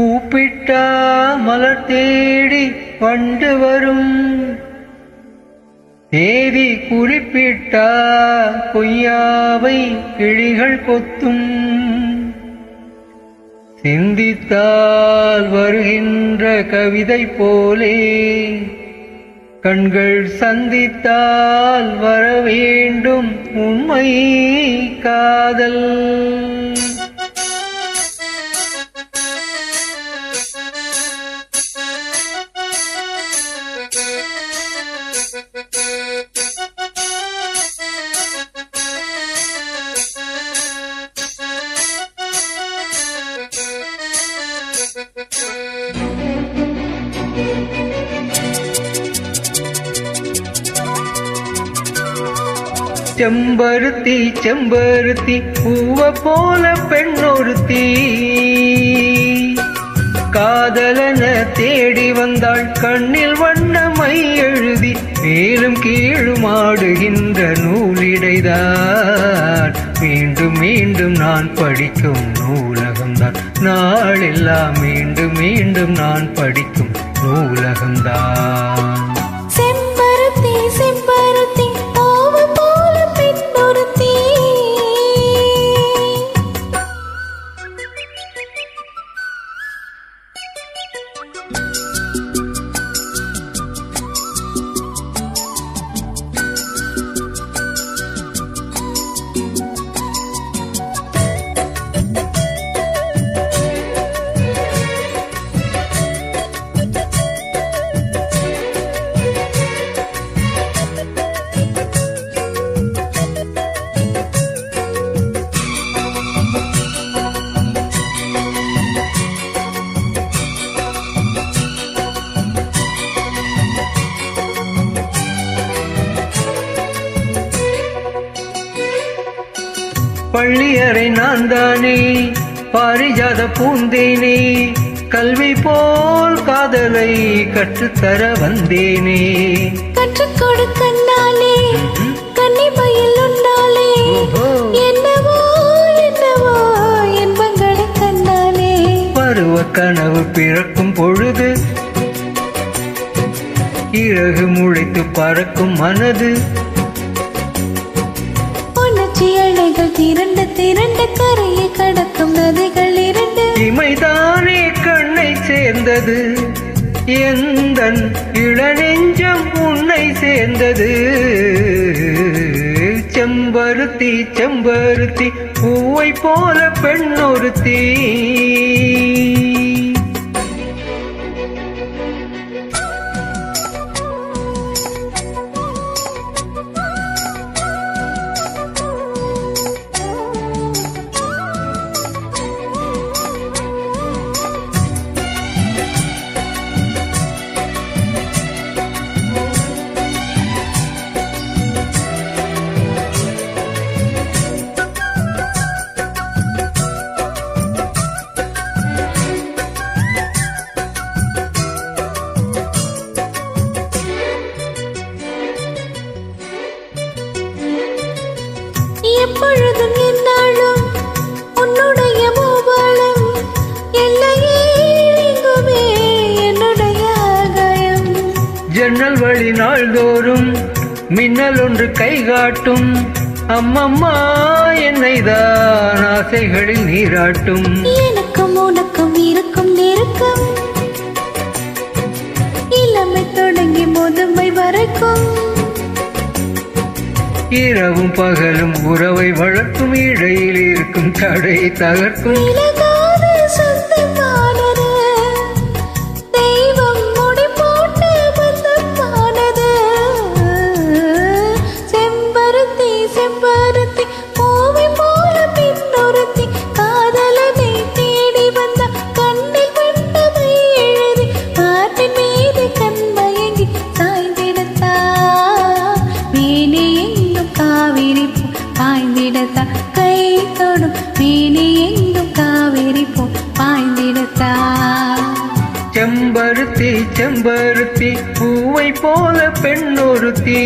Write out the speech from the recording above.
கூப்பிட்டா மலர் தேடி வண்டு வரும். தேதி குறிப்பிட்டா பொய்யாவை கிளிகள் கொத்தும். சிந்தித்தால் வருகின்ற கவிதை போலே கண்கள் சந்தித்தால் வர வேண்டும் உண்மை காதல். செம்பருத்தி செம்பருத்தி பூவ போல பெண்ணொருத்தி. காதலன தேடி வந்தாள் கண்ணில் வண்ணமை எழுதி மேலும் கீழும் ஆடுகின்ற நூலிடைதான். மீண்டும் மீண்டும் நான் படிக்கும் நூலகம்தான். நாளெல்லாம் மீண்டும் மீண்டும் நான் படிக்கும் நூலகம்தான். செம்பருத்தி செம்பருத்தி. பள்ளியறை நான் தானே பாரிஜாத பூந்தேனே கல்வி போல் காதலை கற்றுத்தர வந்தேனே. கற்றுக் கொடுக்கண்ணாலே கன்னிமையில் உண்டாலே ஓஹோ. என்னவோ என்னவோ இன்பங்களை கண்ணாலே பருவ கனவு பிறக்கும் பொழுது இறகு முளைத்து பறக்கும் மனது உணர்ச்சி அலைகள் திரண்டு திரண்ட கரையை கடக்கும் நதிகள் இரண்டு. இமைதானே கண்ணை சேர்ந்தது. எந்த இளநெஞ்சம் உன்னை சேர்ந்தது. செம்பருத்தி செம்பருத்தி பூவை போல பெண்ணொருத்தி. ஜன்னல் வழி நாள்தோறும் மின்னல் ஒன்று கை காட்டும். அம்மம்மா என்னை தான் ஆசைகளில் நீராட்டும். எனக்கும் உனக்கும் இருக்கும் நெருக்கம். இளமை தொடங்கி முதுமை வரைக்கும். இரவும் பகலும் உறவை வளர்க்கும் இடையில் இருக்கும் தடை தகர்க்கும். பாய்ந்திடத்தா கை தொடும் மேனே எங்கும் காவிரி போ பாய்ந்திடத்தா. செம்பருத்தி செம்பருத்தி பூவை போல பெண்ணொருத்தி.